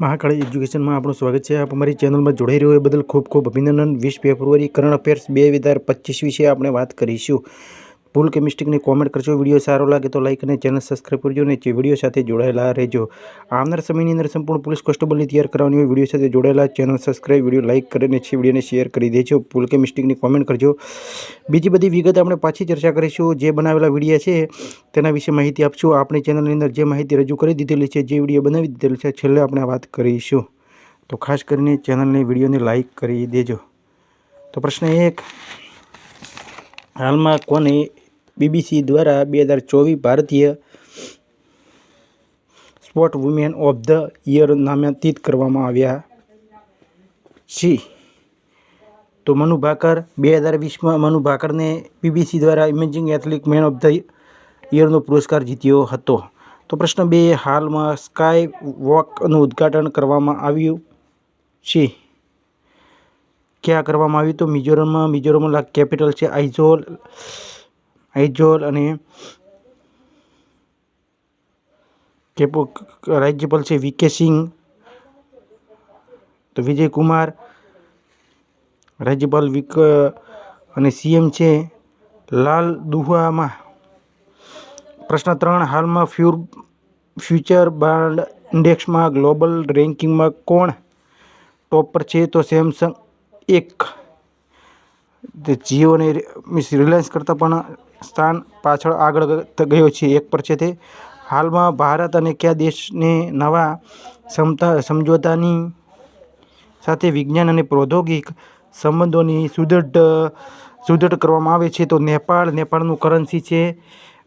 મહાકાળી એજ્યુકેશનમાં આપણું સ્વાગત છે. આપ અમારી ચેનલમાં જોડાઈ રહ્યો એ બદલ ખૂબ ખૂબ અભિનંદન. વીસ ફેબ્રુઆરી કરંટ અફેર્સ બે હજાર પચીસ વિશે આપણે વાત કરીશું. ભૂલ કે મિસ્ટેકની કોમેન્ટ કરજો. વીડિયો સારો લાગે તો લાઈક અને ચેનલ સબસ્ક્રાઈબ કરજો અને જે વીડિયો સાથે જોડાયેલા રહેજો. આવનાર સમયની અંદર સંપૂર્ણ પોલીસ કોન્સ્ટેબલની તૈયાર કરવાની હોય વીડિયો સાથે જોડાયેલા ચેનલ સબસ્ક્રાઈબ વીડિયો લાઈક કરીને છે વિડીયોને શેર કરી દેજો. ભૂલ કે મિસ્ટેકની કોમેન્ટ કરજો. બીજી બધી વિગત આપણે પાછી ચર્ચા કરીશું. જે બનાવેલા વીડિયો છે તેના વિશે માહિતી આપશું. આપણી ચેનલની અંદર જે માહિતી રજૂ કરી દીધેલી છે, જે વીડિયો બનાવી દીધેલી છે, છેલ્લે આપણે વાત કરીશું. તો ખાસ કરીને ચેનલની, વિડીયોને લાઈક કરી દેજો. તો પ્રશ્ન એક, હાલમાં કોને બીબીસી દ્વારા બે હજાર ચોવીસ ભારતીય sport woman of the year નામાંકિત કરવામાં આવ્યા છે. તો મનુ ભાકર, બે હજાર વીસમાં મનુ ભાકરને બીબીસી દ્વારા emerging athletic man of the યરનો પુરસ્કાર જીત્યો હતો. તો પ્રશ્ન બે, હાલમાં સ્કાય વોકનું ઉદ્ઘાટન કરવામાં આવ્યું છે. ક્યાં કરવામાં આવ્યું? તો મિઝોરમમાં મિઝોરમમાં કેપિટલ છે આઇઝોલ આઇઝોલ અને કેપો રાજ્યપાલ છે વીકે સિંહ, તો વિજય કુમાર, રાજ્યપાલ વિક અને સીએમ છે. લાલ દુહામાં પ્રશ્ન ત્રણ, હાલમાં ફ્યુર, ફ્યુચર બાન્ડ ઇન્ડેક્સમાં ગ્લોબલ રેન્કિંગમાં કોણ ટોપ પર છે? તો સેમસંગ એક. જીઓ અને રિલાયન્સ કરતાં પણ સ્થાન પાછળ આગળ ગયો છે. એક પર છે તે હાલમાં ભારત અને કયા દેશને નવા ક્ષમતા, સમજોતાની સાથે વિજ્ઞાન અને પ્રૌદ્યોગિક સંબંધોની સુદૃઢ સુદૃઢ કરવામાં આવે છે, તો નેપાળ, નેપાળનું કરન્સી છે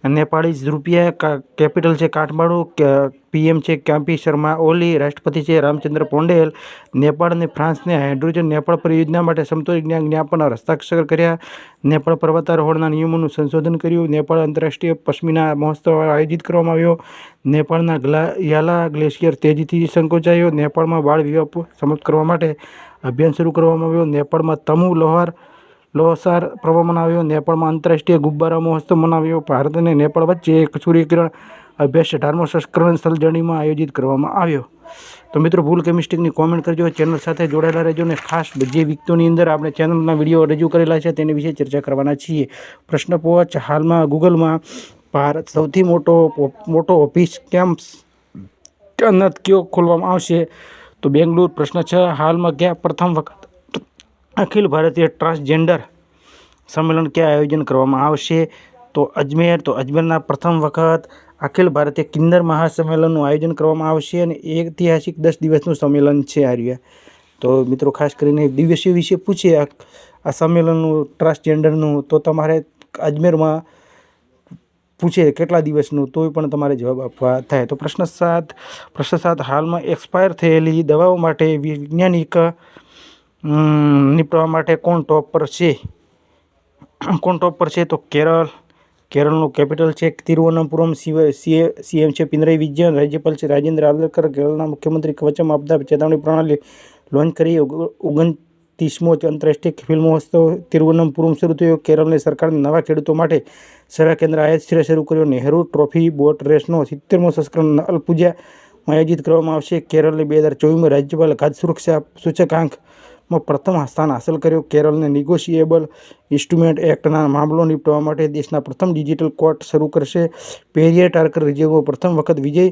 નેપાળી રૂપિયા કેપિટલ છે કાઠમાંડુ પીએમ છે કેમ્પી શર્મા, ઓલી, રાષ્ટ્રપતિ છે રામચંદ્ર પોંડેલ, નેપાળ અને ફ્રાન્સને હાઇડ્રોજન નેપાળ પરિયોજના માટે સમતોલ જ્ઞાપનના હસ્તાક્ષર કર્યા. નેપાળ પર્વતારોહણના નિયમોનું સંશોધન કર્યું. નેપાળ આંતરરાષ્ટ્રીય પશ્મિના મહોત્સવ આયોજિત કરવામાં આવ્યો. નેપાળના ગ્લા, યાલા ગ્લેશિયર તેજીથી સંકોચાયો. નેપાળમાં બાળ વિવાહ સમાપ્ત કરવા માટે અભિયાન શરૂ કરવામાં આવ્યો. નેપાળમાં તમુ, લોહાર લોસાર પર્વ મનાવ્યો નેપાળમાં આંતરરાષ્ટ્રીય ગુબ્બારા મહોત્સવ મનાવ્યો ભારત અને નેપાળ વચ્ચે એક સૂર્યકિરણ અભ્યાસ અઢારમો સંસ્કરણ સલજણીમાં આયોજિત કરવામાં આવ્યો તો મિત્રો ભૂલ કેમિસ્ટ્રીની કોમેન્ટ કરજો ચેનલ સાથે જોડાયેલા રહેજો અને ખાસ જે વિકતોની અંદર આપણે ચેનલના વીડિયો રજૂ કરેલા છે તેની વિશે ચર્ચા કરવાના છીએ પ્રશ્ન પોચ હાલમાં ગૂગલમાં ભારત સૌથી મોટો મોટો ઓફિસ કેમ્પ્સ અનત કયો ખોલવામાં આવશે તો બેંગ્લુર પ્રશ્ન છ હાલમાં ક્યાં પ્રથમ વખત અખિલ ભારતીય ટ્રાન્સજેન્ડર સંમેલન ક્યાં આયોજન કરવામાં આવશે? તો અજમેર, તો અજમેરના પ્રથમ વખત અખિલ ભારતીય કિન્નર મહાસંમેલનનું આયોજન કરવામાં આવશે અને ઐતિહાસિક દસ દિવસનું સંમેલન છે આર્યા. તો મિત્રો, ખાસ કરીને દિવસીય વિશે પૂછે આ સંમેલનનું, ટ્રાન્સજેન્ડરનું, તો તમારે અજમેરમાં પૂછે કેટલા દિવસનું, તોય પણ તમારે જવાબ આપવા થાય. તો પ્રશ્ન સાત પ્રશ્ન સાત, હાલમાં એક્સપાયર થયેલી દવાઓ માટે વૈજ્ઞાનિક નિપટવા માટે કોણ ટોપ પર છે? કોણ ટોપ પર છે તો કેરળ. કેરળનું કેપિટલ છે તિરુવનંતપુરમ સીએમ છે પિનરાઈ વિજયન રાજ્યપાલ છે રાજેન્દ્ર આલકર કેરળના મુખ્યમંત્રી કવચમ આપદા ચેતવણી પ્રણાલી લોન્ચ કરી ઓગણત્રીસમો આંતરરાષ્ટ્રીય ફિલ્મ મહોત્સવ તિરુવનંતપુરમ શરૂ થયો. કેરળની સરકારે નવા ખેડૂતો માટે સેવા કેન્દ્ર આયાત શરૂ કર્યો. નહેરુ ટ્રોફી, બોટ રેસનો સિત્તેરમો સંસ્કરણ અલપૂજામાં આયોજિત કરવામાં આવશે. કેરળને બે હજાર ચોવીસમાં રાજ્યપાલ ખાદ્ય સુરક્ષા સૂચકાંકમાં પ્રથમ સ્થાન હાંસલ કર્યો. કેરળને નિગોશિએબલ ઇન્સ્ટ્રુમેન્ટ એક્ટના મામલો નિપટવા માટે દેશના પ્રથમ ડિજિટલ કોર્ટ શરૂ કરશે. પેરિયર ટાર્કર રિઝર્વમાં પ્રથમ વખત વિજય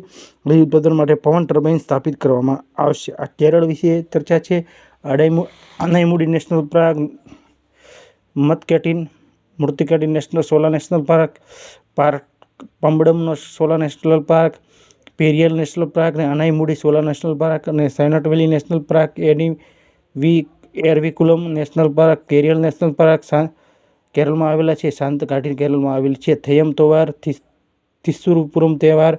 વીજ ઉત્પાદન માટે પવન ટર્બાઇન સ્થાપિત કરવામાં આવશે. આ કેરળ વિશે ચર્ચા છે. અડાઈમુ, અનાઈમુડી નેશનલ પાર્ક, મતકેટિન મૂર્તિકેટિન national Shola national park park પંબડમનો Shola national park Periyar national park અને અનાઈમુડી સોલા નેશનલ પાર્ક અને સાયનટ વેલી નેશનલ પાર્ક એની વી એરવિકુલમ નેશનલ પાર્ક, કેરિયલ નેશનલ પાર્ક કેરળમાં આવેલા છે, શાંત ઘાટી કેરળમાં આવેલી છે. થયમ તહેવાર થિસ્સુરુપુરમ તહેવાર,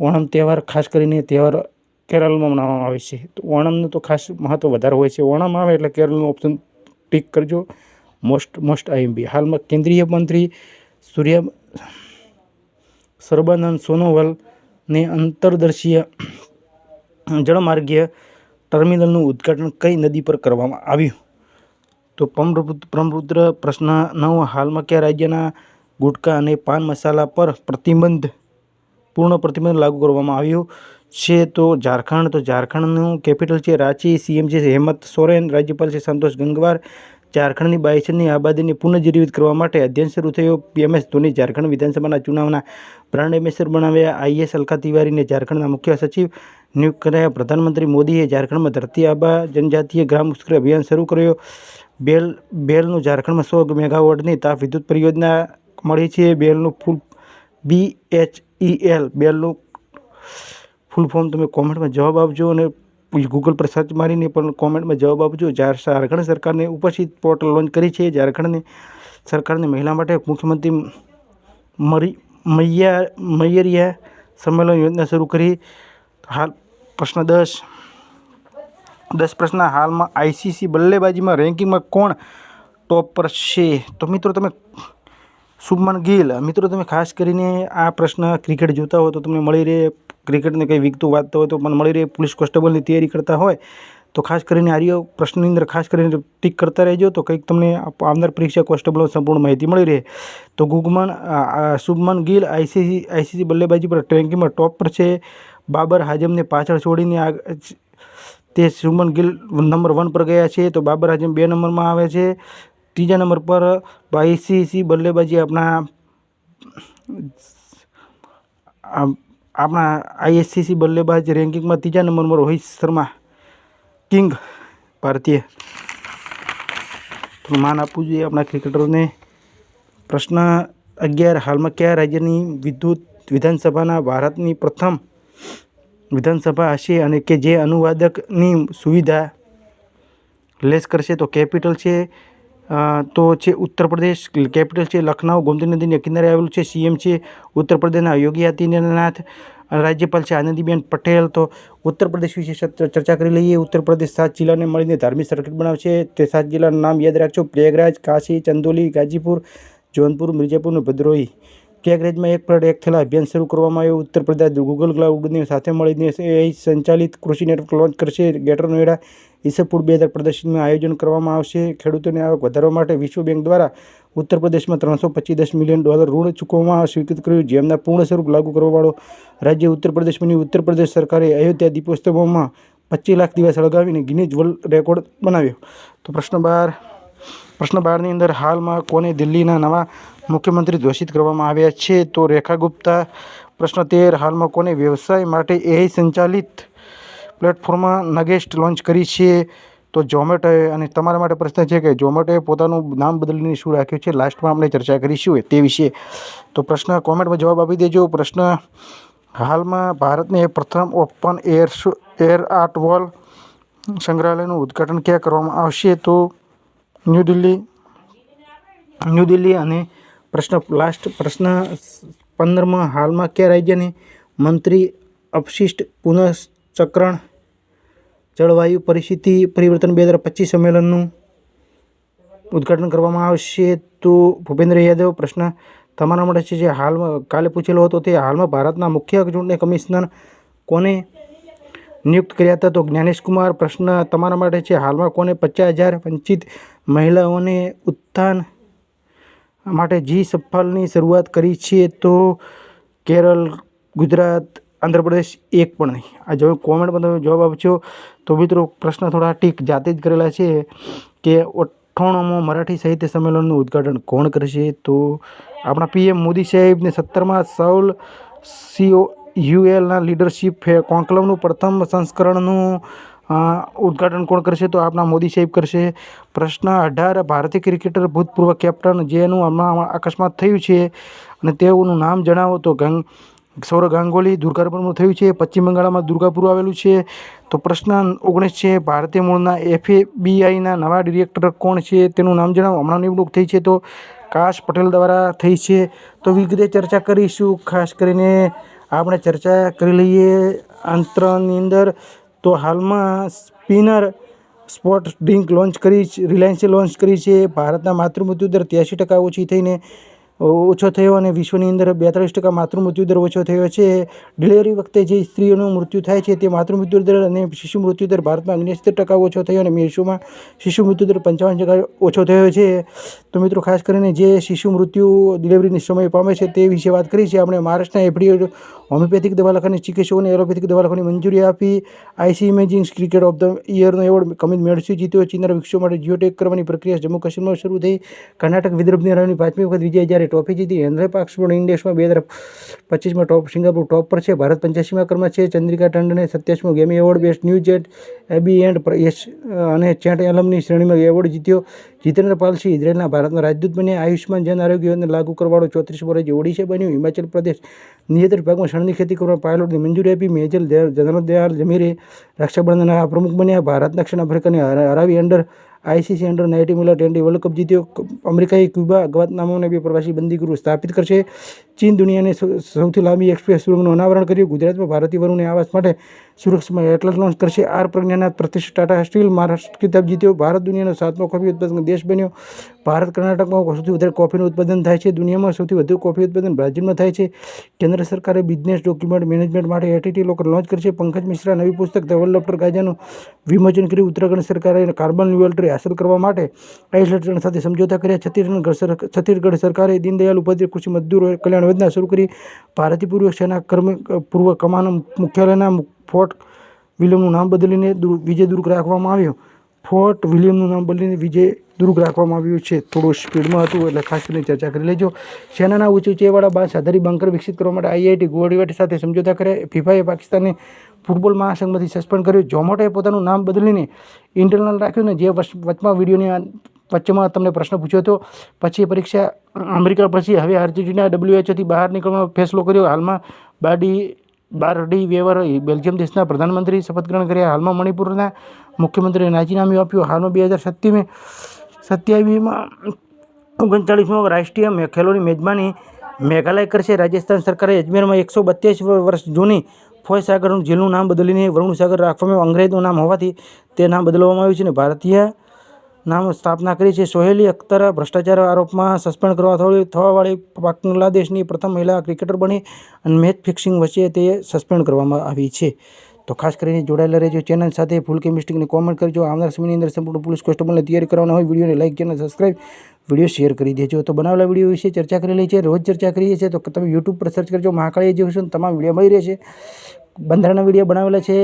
ઓણમ તહેવાર, ખાસ કરીને તહેવાર કેરળમાં મનાવવામાં આવે છે. તો ઓણમનું તો ખાસ મહત્ત્વ વધારે હોય છે. ઓણમ આવે એટલે કેરળનું ઓપ્શન ટીક કરજો. મોસ્ટ મોસ્ટ આઈએમબી હાલમાં કેન્દ્રીય મંત્રી સૂર્ય સર્બાનંદ સોનોવાલને અંતરદર્શીય જળમાર્ગીય ટર્મિનલનું ઉદ્ઘાટન કઈ નદી પર કરવામાં આવ્યું? તો બ્રહ્મપુત્ર પ્રશ્ન નવ હાલમાં કયા રાજ્યના ગુટકા અને પાન મસાલા પર પ્રતિબંધ, પૂર્ણ પ્રતિબંધ લાગુ કરવામાં આવ્યો છે? તો ઝારખંડ, તો ઝારખંડનું કેપિટલ છે રાંચી, સીએમ છે હેમંત સોરેન, રાજ્યપાલ છે સંતોષ ગંગવાર. ઝારખંડની બાવીસની આબાદીને પુનઃજીવિત કરવા માટે અધ્યયન શરૂ થયો. પીએમએસ ધોની ઝારખંડ વિધાનસભાના ચુનાવના બ્રાન્ડ એમ્બેસેડર બનાવ્યા. આઈએસ અલકા તિવારીને ઝારખંડના મુખ્ય સચિવ નિયુક્ત કરાયા. પ્રધાનમંત્રી મોદીએ ઝારખંડમાં ધરતી આબા જનજાતીય ગ્રામ ઉત્કર્ષ અભિયાન શરૂ કર્યો. બેલ, બેલનું ઝારખંડમાં સો મેગાવોટની તાપ વિદ્યુત પરિયોજના મળી છે. બેલનું ફૂલ બી એચ ઈ એલ બેલનું ફૂલ ફોર્મ તમે કોમેન્ટમાં જવાબ આપજો અને ગૂગલ પર સર્ચ મારીને પણ કોમેન્ટમાં જવાબ આપજો. ઝારખંડ સરકારને ઉપસ્થિત પોર્ટલ લોન્ચ કરી છે. ઝારખંડની સરકારને મહિલા માટે મુખ્યમંત્રી મરી, મૈયા, મૈયરિયા સંમેલન યોજના શરૂ કરી. હાલ પ્રશ્ન દસ. દસ પ્રશ્ન હાલમાં આઈસીસી બલ્લેબાજીમાં રેન્કિંગમાં કોણ ટોપ પર છે? તો મિત્રો તમે શુભમન ગિલ, મિત્રો તમે ખાસ કરીને આ પ્રશ્ન ક્રિકેટ જોતા હો તો તમને મળી રહે. ક્રિકેટને કંઈ વિગતું વાંચતા હોય તો પણ મળી રહે. પોલીસ કોન્સ્ટેબલની તૈયારી કરતા હોય તો ખાસ કરીને આર્યો પ્રશ્નની અંદર ખાસ કરીને ટીક કરતા રહેજો તો કંઈક તમને આવનાર પરીક્ષા કોન્સ્ટેબલ સંપૂર્ણ માહિતી મળી રહે. તો ગુગમાન શુભમન ગિલ, આઈસીસી આઈસીસી બલ્લેબાજી પર રેન્કિંગમાં ટોપ પર છે. બાબર હાજમને પાછળ છોડીને આ, તે શુભમન ગિલ નંબર વન પર ગયા છે. તો બાબર હાજમ બે નંબરમાં આવે છે. ત્રીજા નંબર પર આઈસીસી બલ્લેબાજી આપણા આપણા આઈએસસીસી બલ્લેબાજ રેન્કિંગમાં ત્રીજા નંબર પર રોહિત શર્મા કિંગ ભારતીય. થોડું માન આપવું જોઈએ આપણા ક્રિકેટરોને. પ્રશ્ન અગિયાર, હાલમાં કયા રાજ્યની વિદ્યુત વિધાનસભાના ભારતની પ્રથમ વિધાનસભા હશે અને કે જે અનુવાદકની સુવિધા લેસ કરશે? તો કેપિટલ છે તો છે ઉત્તર પ્રદેશ, કેપિટલ છે લખનઉ, ગોમતી નદીના કિનારે આવેલું છે, સીએમ છે ઉત્તર પ્રદેશના યોગી આદિત્યનાથ રાજ્યપાલ છે આનંદીબેન પટેલ. તો ઉત્તર પ્રદેશ વિશે ચર્ચા કરી લઈએ. ઉત્તર પ્રદેશ સાત જિલ્લાને મળીને ધાર્મિક સર્કિટ બનાવશે. તે સાત જિલ્લાનું નામ યાદ રાખજો. પ્રયાગરાજ, કાશી, ચંદોલી, ગાજીપુર, જૌનપુર મિર્જાપુર અને ભદ્રોહી. પ્રયાગરાજમાં એક પર એક થયેલા અભિયાન શરૂ કરવામાં આવ્યું. ઉત્તર પ્રદેશ ગૂગલ ક્લાઉડની સાથે મળીને એ સંચાલિત કૃષિ નેટવર્ક લોન્ચ કરશે. ગેટર નોઈડા ઈસપુર બે હજાર પ્રદર્શનનું આયોજન કરવામાં આવશે. ખેડૂતોની આવક વધારવા માટે વિશ્વ બેંક દ્વારા ઉત્તર પ્રદેશમાં ત્રણસો પચીસ મિલિયન ડોલર ઋણ ચૂકવવામાં સ્વીકૃત કર્યું. જેમના પૂર્ણ સ્વરૂપ લાગુ કરવાવાળો રાજ્ય ઉત્તર પ્રદેશ બની ઉત્તર પ્રદેશ સરકારે અયોધ્યા દીપોત્સવમાં પચીસ લાખ દિવસ સળગાવીને ગિનીજ વર્લ્ડ રેકોર્ડ બનાવ્યો. તો પ્રશ્ન બાર, પ્રશ્ન બારની અંદર હાલમાં કોને દિલ્હીના નવા મુખ્યમંત્રી ઘોષિત કરવામાં આવ્યા છે. તો રેખા ગુપ્તા, પ્રશ્ન તેર, હાલમાં કોને વ્યવસાય માટે એઆઈ સંચાલિત પ્લેટફોર્મમાં નગેસ્ટ લોન્ચ કરી છે? તો ઝોમેટોએ, અને તમારા માટે પ્રશ્ન છે કે ઝોમેટોએ પોતાનું નામ બદલીને શું રાખ્યું છે? લાસ્ટમાં આપણે ચર્ચા કરીશું તે વિશે. તો પ્રશ્ન કોમેન્ટમાં જવાબ આપી દેજો. પ્રશ્ન, હાલમાં ભારતને પ્રથમ open air air art wall સંગ્રહાલયનું ઉદ્ઘાટન ક્યાં કરવામાં આવશે? તો ન્યૂ દિલ્હી ન્યૂ દિલ્હી અને પ્રશ્ન લાસ્ટ પ્રશ્ન પંદરમાં હાલમાં કયા રાજ્યને મંત્રી અપશિષ્ટ પુનઃચક્રણ જળવાયુ પરિસ્થિતિ પરિવર્તન બે હજાર પચીસ સંમેલનનું ઉદ્ઘાટન કરવામાં આવશે તો ભૂપેન્દ્ર યાદવ, પ્રશ્ન તમારા માટે છે જે હાલમાં કાલે પૂછેલો હતો તે હાલમાં ભારતના મુખ્ય ચૂંટણી કમિશનર કોને નિયુક્ત કર્યા હતા? તો જ્ઞાનેશ કુમાર, પ્રશ્ન તમારા માટે છે હાલમાં કોને પચાસ હજાર વંચિત મહિલાઓને ઉત્થાન માટે જી સફાલની શરૂઆત કરી છે તો કેરળ, ગુજરાત, આંધ્રપ્રદેશ એક પણ નહીં. આ જો કોમેન્ટમાં તમે જવાબ આપજો. તો મિત્રો, પ્રશ્ન થોડા ટીક જાતે જ કરેલા છે કે અઠ્ઠાણુંમો મરાઠી સાહિત્ય સંમેલનનું ઉદ્ઘાટન કોણ કરશે? તો આપણા પીએમ મોદી સાહેબને સત્તરમાં સૌલ સીઓ યુએલના લીડરશીપ કોન્કલવનું પ્રથમ સંસ્કરણનું ઉદ્ઘાટન કોણ કરશે તો આપણા મોદી સાહેબ કરશે. પ્રશ્ન અઢાર, ભારતીય ક્રિકેટર ભૂતપૂર્વ કેપ્ટન જેનું હમણાં અકસ્માત થયું છે અને તેઓનું નામ જણાવો તો ગંગ, સૌરવ ગાંગુલી દુર્ગાપુરનું થયું છે. પશ્ચિમ બંગાળમાં દુર્ગાપુર આવેલું છે. તો પ્રશ્ન ઓગણીસ છે, ભારતીય મૂળના એફએબીઆઈના નવા ડિરેક્ટર કોણ છે તેનું નામ જણાવો. હમણાં નિમણૂક થઈ છે તો કાશ પટેલ દ્વારા થઈ છે. તો વિગતે ચર્ચા કરીશું. ખાસ કરીને આપણે ચર્ચા કરી લઈએ અંતરની અંદર. તો હાલમાં સ્પિનર સ્પોર્ટ ડ્રિંક લોન્ચ કરી રિલાયન્સે લોન્ચ કરી છે. ભારતના માતૃમૃત્યુ દર ત્યાંસી ટકા ઓછી થઈને ઓછો થયો અને વિશ્વની અંદર બેતાળીસ ટકા માતૃમૃત્યુ દર ઓછો થયો છે. ડિલિવરી વખતે જે સ્ત્રીઓનું મૃત્યુ થાય છે તે માતૃમૃત્યુ દર અને શિશુ મૃત્યુ દર ભારતમાં ઓગણસિત્તેર ટકા ઓછો થયો અને વિશ્વમાં શિશુ મૃત્યુ દર પંચાવન ટકા ઓછો થયો છે. તો મિત્રો, ખાસ કરીને જે શિશુ મૃત્યુ ડિલિવરીની સમય પામે છે તે વિશે વાત કરી છે. આપણે મહારાષ્ટ્રના એફડીએ હોમિયોપેથિક દવાખાની ચિકિત્સકોને એલોપેથિક દવાખાની મંજૂરી આપી. IC emerging cricket of the ઇયરનો award કમિત મેળસી જીત્યો ચીનના વિક્ષો માટે જીઓટેક કરવાની પ્રક્રિયા જમ્મુ કાશ્મીરમાં શરૂ થઈ. કર્ણાટક વિદર્ભની હરાવની પાંચમી વખત વિજય જ્યારે ટ્રોફી જીતી. હેન્ડ્રે પાક્સફોર્ડ ઇન્ડેક્સમાં બે હજાર પચીસમાં ટોપ સિંગાપુર ટોપ પર છે. ભારત પંચ્યાસીમાં ક્રમમાં છે. ચંદ્રિકા ટંડને સત્યાસીમો Grammy award best new jet એબી એન્ડ અને ચેટ એલમની શ્રેણીમાં એવોર્ડ જીત્યો. જીતેન્દ્ર પાલસિંહ ઇઝરાયેલના ભારતના રાજદૂત બન્યા. આયુષ્માન જન આરોગ્ય યોજના લાગુ કરવાળો ચોત્રીસ વર્ષ ઓડિશા બન્યું. હિમાચલ પ્રદેશ નિયંત્રિત ભાગમાં શણની ખેતી કરવા પાયલોટની મંજૂરી આપી. મેજર જનરલ દયાલ જમીરે રક્ષાબંધનના પ્રમુખ બન્યા. ભારત દક્ષિણ આફ્રિકાને હરાવી અંડર આઈસીસી અંડર નાઇન્ટી મહિલા ટ્વેન્ટી વર્લ્ડ કપ જીત્યો. અમેરિકાએ ક્યુબા અગવાતનામાઓને બે પ્રવાસી બંદીગૃહ સ્થાપિત કરશે. ચીન દુનિયાની સૌથી લાંબી એક્સપ્રેસ સુરંગનું અનાવરણ કર્યું. ગુજરાતમાં ભારતીય વરુણની આવાસ માટે સુરક્ષામાં એટલાસ લોન્ચ કરશે. આર પ્રજ્ઞાના પ્રતિષ્ઠિત ટાટા સ્ટીલ મહારાષ્ટ્ર કિતાબ જીત્યો. ભારત દુનિયાનો સાતમો કોફી ઉત્પાદક દેશ બન્યો. ભારત કર્ણાટકમાં સૌથી વધારે કોફીનું ઉત્પાદન થાય છે. દુનિયામાં સૌથી વધુ કોફી ઉત્પાદન બ્રાઝિલમાં થાય છે. કેન્દ્ર સરકારે બિઝનેસ ડોક્યુમેન્ટ મેનેજમેન્ટ માટે એટીટી લોકર લોન્ચ કરશે. પંકજ મિશ્રા નવી પુસ્તક ધ વર્લ્ડ ઓફ ગાજાનું વિમોચન કર્યું. ઉત્તરાખંડ સરકારે કાર્બન ન્યુટ્રલ હાંસલ કરવા માટે આઇસલેન્ડ સાથે સમજોતા કર્યા. છત્તીસગઢ છત્તીસગઢ સરકારે દીનદયાળ ઉપાધ્યાય કૃષિ મજદૂર કલ્યાણ યોજના શરૂ કરી. ભારતીય પૂર્વ સેના કર્મ, પૂર્વ કમાન મુખ્યાલયના ફોર્ટ વિલિયમનું નામ બદલીને વિજય દુર્ગ રાખવામાં આવ્યો. ફોર્ટ વિલિયમનું નામ બદલીને વિજય દુર્ગ રાખવામાં આવ્યું છે. થોડું સ્પીડમાં હતું એટલે ખાસ કરીને ચર્ચા કરી લેજો. સેનાના ઉચ્ચ ઊંચાઈવાળા બાદ સાધારી બંકર વિકસિત કરવા માટે આઈઆઈટી ગુવાહાટી સાથે સમજોતા કર્યા. ફિફાએ પાકિસ્તાનને ફૂટબોલ મહાસંઘમાંથી સસ્પેન્ડ કર્યો. ઝોમેટોએ પોતાનું નામ બદલીને ઇન્ટરનલ રાખ્યું ને, જે વચ- વચમાં વિડીયોની વચ્ચેમાં તમને પ્રશ્ન પૂછ્યો હતો, પછી પરીક્ષા, અમેરિકા પછી હવે આર્જેન્ટિના ડબ્લ્યુએચઓથી બહાર નીકળવાનો ફેસલો કર્યો. હાલમાં બાડી બારડી વેવર બેલ્જિયમ દેશના પ્રધાનમંત્રી શપથ ગ્રહણ કર્યા. હાલમાં મણિપુરના મુખ્યમંત્રીએ રાજીનામું આપ્યું. હાલમાં બે હજાર સત્યાવીસ સત્યાવીસમાં ઓગણચાળીસમાં રાષ્ટ્રીય ખેલોની મેજબાની મેઘાલય કરશે. રાજસ્થાન સરકારે અજમેરમાં એકસો બત્રીસ વર્ષ જૂની ફોય સાગરનું જેલનું નામ બદલીને વરુણ સાગર રાખવામાં. અંગ્રેજનું નામ હોવાથી તે નામ બદલવામાં આવ્યું છે અને ભારતીય નામ સ્થાપના કરી છે. સોહેલી અખ્તર ભ્રષ્ટાચાર આરોપમાં સસ્પેન્ડ કરવા થવા- થવાવાળી બાંગ્લાદેશની પ્રથમ મહિલા ક્રિકેટર બની અને મેચ ફિક્સિંગ વચ્ચે તે સસ્પેન્ડ કરવામાં આવી છે. તો ખાસ કરીને જોડાયેલા રહેજો ચેનલ સાથે ફૂલ કેમિસ્ટ્રીની કોમેન્ટ કરજો. આવનાર સમયની અંદર સંપૂર્ણ પોલીસ કોન્સ્ટેબલને તૈયારી કરવાના હોય, વિડીયોને like channel subscribe video share કરી દેજો. તો બનાવેલા વીડિયો વિશે ચર્ચા કરેલી છે રોજ ચર્ચા કરીએ છીએ. તો તમે યુટ્યુબ પર સર્ચ કરજો, મહાકાળી એજ્યુકેશન તમામ વીડિયો મળી રહેશે. બંધારણના વીડિયો બનાવેલા છે,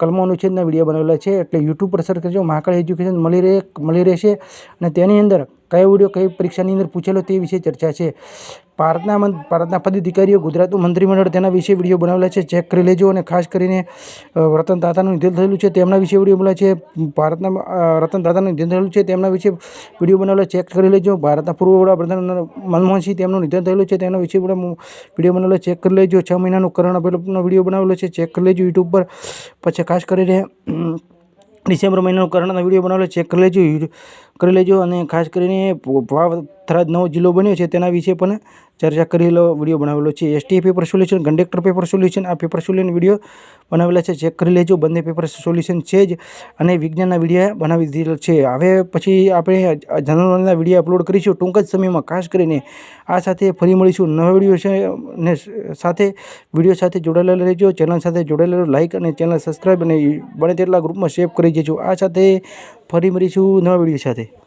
કલમો અનુચ્છેદના વીડિયો બનાવેલા છે, એટલે યુટ્યુબ પર સર્ચ કરજો, મહાકાળી એજ્યુકેશન મળી રહે, મળી રહેશે. અને તેની અંદર કયો વીડિયો કઈ પરીક્ષાની અંદર પૂછેલો તે વિશે ચર્ચા છે. ભારતના ભારતના પદાધિકારીઓ ગુજરાતનું મંત્રીમંડળ તેના વિશે વીડિયો બનાવેલા છે. ચેક કરી લેજો અને ખાસ કરીને રતન તાતાનું નિધન થયેલું છે તેમના વિશે વીડિયો બનાવેલા છે. ભારતના રતન તાતાનું નિધન થયેલું છે તેમના વિશે વીડિયો બનાવેલા, ચેક કરી લેજો. ભારતના પૂર્વ વડાપ્રધાન મનમોહનસિંહ તેમનું નિધન થયેલું છે તેના વિશે વીડિયો બનાવેલો, ચેક કરી લેજો. છ મહિનાનું કરણ અપેલનો વીડિયો બનાવેલો છે, ચેક કરી લેજો યુટ્યુબ પર. પછી ખાસ કરીને ડિસેમ્બર મહિનાનું કરણનો વીડિયો બનાવેલો ચેક કરી લેજો કરી લેજો અને ખાસ કરીને વાવ થરાદ નવો જિલ્લો બન્યો છે તેના વિશે પણ ચર્ચા કરેલો, વીડિયો બનાવેલો છે. ST paper solution conductor paper solution આ પેપર સોલ્યુશન વીડિયો બનાવેલા છે. ચેક કરી લેજો. બંને પેપર સોલ્યુશન છે જ અને વિજ્ઞાનના વીડિયો બનાવી દીધેલ છે. હવે પછી આપણે જનરલના વીડિયો અપલોડ કરીશું. ટૂંક જ સમયમાં ખાસ કરીને આ સાથે ફરી મળીશું. નવા વીડિયો છે ને સાથે વીડિયો સાથે જોડાયેલા રહેજો. ચેનલ સાથે જોડાયેલા લાઇક અને ચેનલ સબસ્ક્રાઈબ અને બને તેટલા ગ્રુપમાં શેર કરી દેજો. આ સાથે ફરી મળીશું નવા વીડિયો સાથે.